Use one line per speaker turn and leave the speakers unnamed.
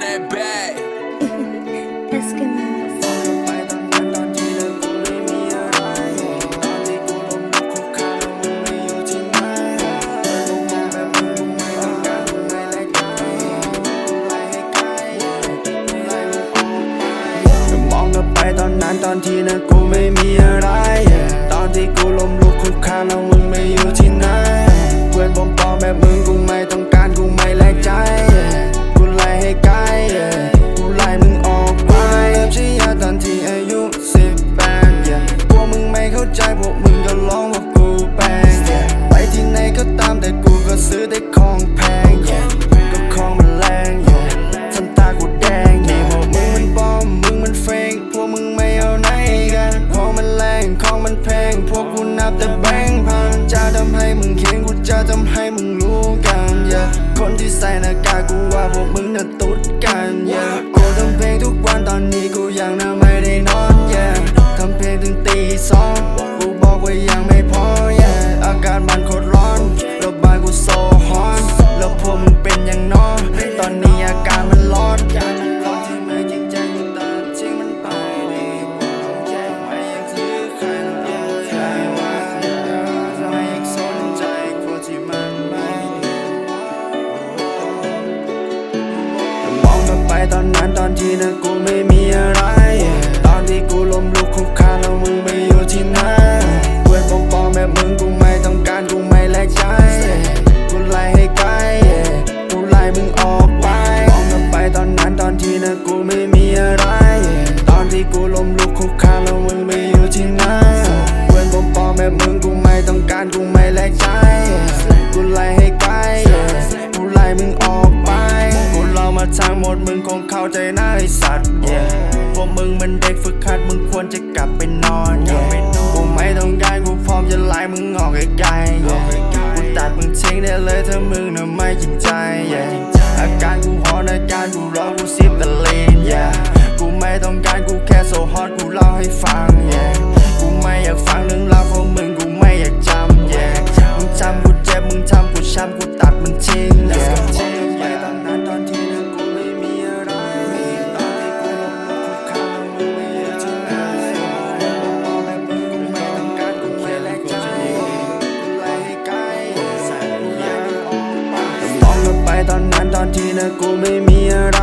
that bag.
Eskimos.
ไปตอนนั้นตอนที่เลิกกูไม่มีอะไร ตอนที่กูล้มลุกคลุกคลานแล้วมึงไม่อยู่ที่ไหนกูมองแบบมึงกูไม่ต้องการกูไม่แลกใจกูไล่ให้ไกลกูไล่มึงออกไปก็มองกลับไปตอนนั้นตอนที่นั้นกูไม่มีอะไร ตอนที่กูล้มลุกคลุกคลานแล้วมึง เข้าใจพวกมึงก็ร้องว่ากูแปลงไปที่ไหนก็ตามแต่กูก็ซื้อแต่ของแพงก็ของมันแรงทำตากูแดงนี่พวกมึงมันปลอมมึงมันเฟกพวกมึงไม่เอาไหนกันของมันแรงของมันแพง พวกกูนับแต่แบงค์พันจะทำให้มึงเขียนกูจะทำให้มึงรู้กัน yeah คนที่ใส่หน้ากากกูว่าพวกมึงน่ะตุ๊ดกัน ถึงตีสองกูบอกว่ายังไม่พอ yeah อากาศมันโคตรร้อนแล้วบ้านกูโซฮอนแล้วพวกมึงเป็นอย่างน้อตอนนี้อาการมันร้อนร้อนที่ไม่จริงใจกูตัดทิ้งมันไปดีกว่าแย่ไม่อยากซื้อใครแล้วแย่ใครว่าไม่อยากสนใจคนที่มันไม่ดีมองกลับไปตอนนั้นตอนที่นั้นกูไม่มีอะไร ตอนที่กูล้ม มึงคงเข้าใจนะไอสัตว์ yeah พวกมึงมันเด็กฝึกหัดมึงควรจะกลับไปนอน yeah กูไม่ต้องการกูพร้อมจะไล่มึงออกไกลๆ yeah กูตัดมึงทิ้งได้เลยถ้ามึงน่ะไม่จริงใจ yeah อาการกูหอนอาการกูร้องกูซิบตะลีน yeah กูไม่ต้องการกูแค่โซฮอตกูเล่าให้ฟัง นะกูไม่มีอะไร